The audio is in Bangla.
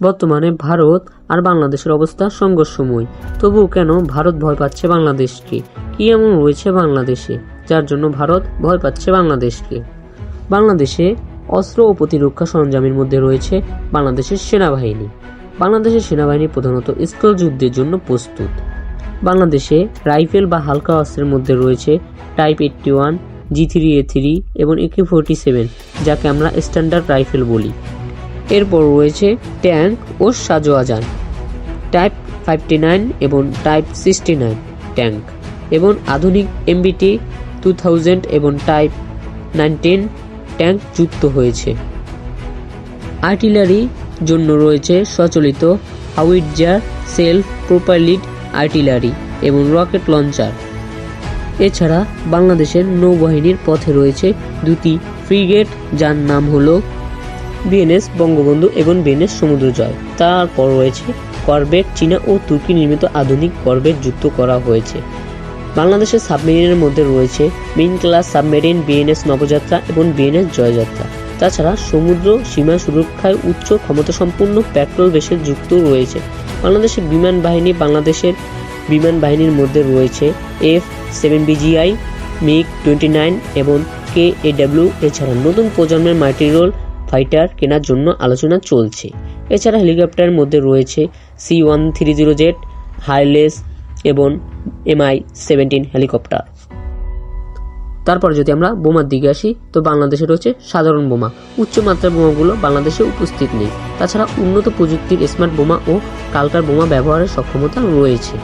বর্তমানে ভারত আর বাংলাদেশের অবস্থা সংঘর্ষময়। তবুও কেন ভারত ভয় পাচ্ছে বাংলাদেশকে? কি এমন রয়েছে বাংলাদেশে, যার জন্য ভারত ভয় পাচ্ছে বাংলাদেশকে? বাংলাদেশে অস্ত্র ও প্রতিরক্ষা সরঞ্জামের মধ্যে রয়েছে বাংলাদেশের সেনাবাহিনী। বাংলাদেশের সেনাবাহিনী প্রধানত স্থল যুদ্ধের জন্য প্রস্তুত। বাংলাদেশে রাইফেল বা হালকা অস্ত্রের মধ্যে রয়েছে type eighty one, G three A three এবং একে ফোরটি সেভেন, যাকে আমরা স্ট্যান্ডার্ড রাইফেল বলি। এরপর রয়েছে ট্যাঙ্ক ও সাজোয়াজান। টাইপ ফাইভটি নাইন এবং টাইপ সিক্সটি নাইন ট্যাঙ্ক এবং আধুনিক এমবিটি টু থাউজেন্ড এবং টাইপ নাইনটিন ট্যাঙ্ক যুক্ত হয়েছে। আর্টিলারি জন্য রয়েছে সচলিত হাউইটজার সেলফ প্রোপারলিড আর্টিলারি এবং রকেট লঞ্চার। এছাড়া বাংলাদেশের নৌবাহিনীর পথে রয়েছে দুটি ফ্রিগেট, যার নাম হলো বিএনএস বঙ্গবন্ধু এবং বিএনএস সমুদ্র জয় তারপর রয়েছে করবেট চীনা ও তুর্কি নির্মিত আধুনিক করবেট যুক্ত করা হয়েছে। বাংলাদেশের সাবমেরিনের মধ্যে রয়েছে Ming class submarine BNS Nabajatra এবং বিএনএস জয়যাত্রা। তাছাড়া সমুদ্র সীমা সুরক্ষায় উচ্চ ক্ষমতাসম্পন্ন পেট্রোল বেসের যুক্ত রয়েছে। বাংলাদেশের বিমান বাহিনী বাংলাদেশের বিমান বাহিনীর মধ্যে রয়েছে F seven BGI, MiG twenty nine এবং কে এডাব্লিউ এছাড়া নতুন প্রজন্মের মাল্টিরোল ফাইটার কেনার জন্য আলোচনা চলছে। এছাড়া হেলিকপ্টারের মধ্যে রয়েছে C one three zero Z হাইলেস এবং এমআই সেভেন্টিন হেলিকপ্টার। তারপর যদি আমরা বোমার দিকে আসি, তো বাংলাদেশে রয়েছে সাধারণ বোমা। উচ্চমাত্রার বোমাগুলো বাংলাদেশে উপস্থিত নেই। তাছাড়া উন্নত প্রযুক্তির স্মার্ট বোমা ও কালকার বোমা ব্যবহারের সক্ষমতা রয়েছে।